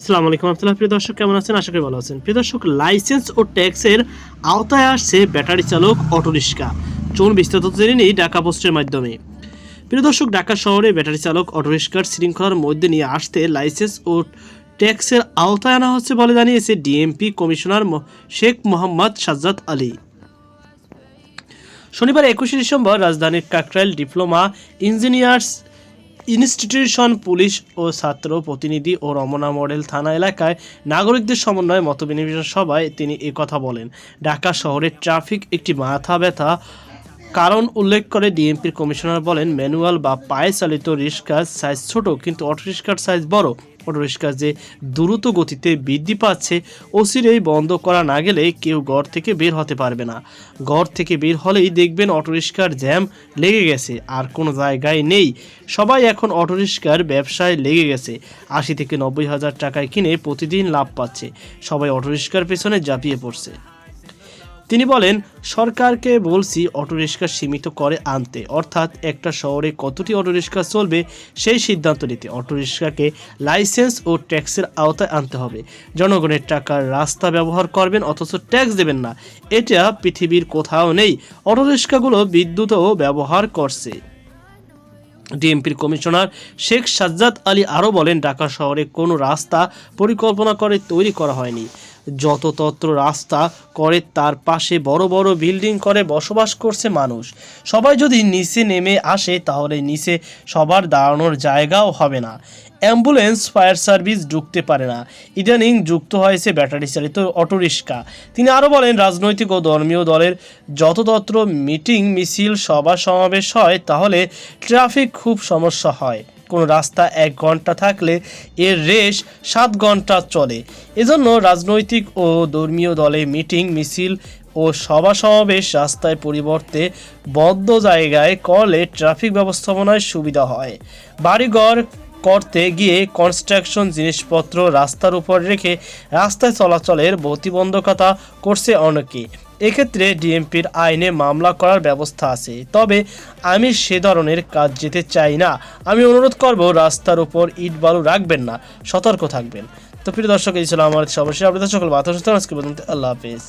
আসসালামু আলাইকুম আব্দুল্লাহ প্রিয় দর্শক, কেমন আছেন? আশা করি ভালো আছেন। প্রিয় দর্শক, লাইসেন্স ও ট্যাক্সের আওতায় আসছে ব্যাটারি চালক অটোরিক্সা চলুন বিস্তারিত জেনে নিই ঢাকা পোস্টের মাধ্যমে। প্রিয় দর্শক, ঢাকা শহরে ব্যাটারি চালক অটোরিক্সার শৃঙ্খলার মধ্যে নিয়ে আসতে লাইসেন্স ও ট্যাক্সের আওতায় আনা হচ্ছে বলে জানিয়েছে ডিএমপি কমিশনার শেখ মোহাম্মদ সাজ্জাদ আলী। শনিবার একুশে ডিসেম্বর রাজধানীর Kakrail diploma engineers institution, police ও ছাত্র প্রতিনিধি ও রমনা মডেল থানা এলাকায় নাগরিকদের সমন্বয়ে মতবিনিময় সভায় তিনি কথা বলেন। ঢাকা শহরের ট্রাফিক একটি মাথা ব্যথা কারণ উল্লেখ করে ডিএমপির কমিশনার বলেন, ম্যানুয়াল বা পায়ে চালিত রিক্সার সাইজ ছোট, কিন্তু অটো রিক্সার সাইজ বড়। অটো রিক্সা যে দ্রুত গতিতে বৃদ্ধি পাচ্ছে অচিরেই বন্ধ করা না গেলে কেউ ঘর থেকে বের হতে পারবে না। ঘর থেকে বের হলেই দেখবেন অটোরিক্সার জ্যাম লেগে গেছে, আর কোনো জায়গায় নেই। সবাই এখন অটোরিক্সার ব্যবসায় লেগে গেছে। আশি থেকে নব্বই হাজার টাকায় কিনে প্রতিদিন লাভ পাচ্ছে। সবাই অটোরিক্সার পেছনে ঝাঁপিয়ে পড়ছে। তিনি বলেন, সরকারকে বলছি অটোরিক্সা সীমিত করে আনতে। অর্থাৎ একটা শহরে কতটি অটোরিক্সা চলবে সেই সিদ্ধান্ত নিতে। অটোরিক্সাকে লাইসেন্স ও ট্যাক্সের আওতায় আনতে হবে। জনগণের টাকার রাস্তা ব্যবহার করবেন, অথচ ট্যাক্স দেবেন না। এটা পৃথিবীর কোথাও নেই। অটোরিক্সাগুলো বিদ্যুৎও ব্যবহার করছে। ডিএমপির কমিশনার শেখ সাজ্জাদ আলী আরও বলেন, ঢাকা শহরে কোনো রাস্তা পরিকল্পনা করে তৈরি করা হয়নি। যততত্র রাস্তা করে, তার পাশে বড় বড় বিল্ডিং করে বসবাস করছে মানুষ। সবাই যদি নিচে নেমে আসে, তাহলে নিচে সবার দাঁড়ানোর জায়গাও হবে না। অ্যাম্বুলেন্স, ফায়ার সার্ভিস ঢুকতে পারে না। ইদানিং যুক্ত হয়েছে ব্যাটারি চালিত অটোরিক্সা তিনি আরও বলেন, রাজনৈতিক ও ধর্মীয় দলের যততত্র মিটিং, মিছিল, সভা, সমাবেশ হয়, তাহলে ট্রাফিক খুব সমস্যা হয়। কোনো রাস্তা এক ঘণ্টা থাকলে এর রেশ সাত ঘণ্টা চলে। এজন্য রাজনৈতিক ও ধর্মীয় দলে মিটিং, মিছিল ও সভা সমাবেশ রাস্তায় পরিবর্তে বদ্ধ জায়গায় করলে ট্রাফিক ব্যবস্থাপনায় সুবিধা হয়। বাড়িঘর করতে গিয়ে কনস্ট্রাকশন জিনিসপত্র রাস্তার উপর রেখে রাস্তায় চলাচলের প্রতিবন্ধকতা করছে অনেকে। এক্ষেত্রে ডিএমপির আইনে মামলা করার ব্যবস্থা আছে। তবে আমি সে ধরনের কাজ যেতে চাই না। আমি অনুরোধ করব, রাস্তার উপর ইট বালু রাখবেন না, সতর্ক থাকবেন। তো প্রিয় দর্শক, এই ছিল আমার সর্বশেষ আপনাদের সকল বাতাস আজকে পর্যন্ত আল্লাহ হাফিজ।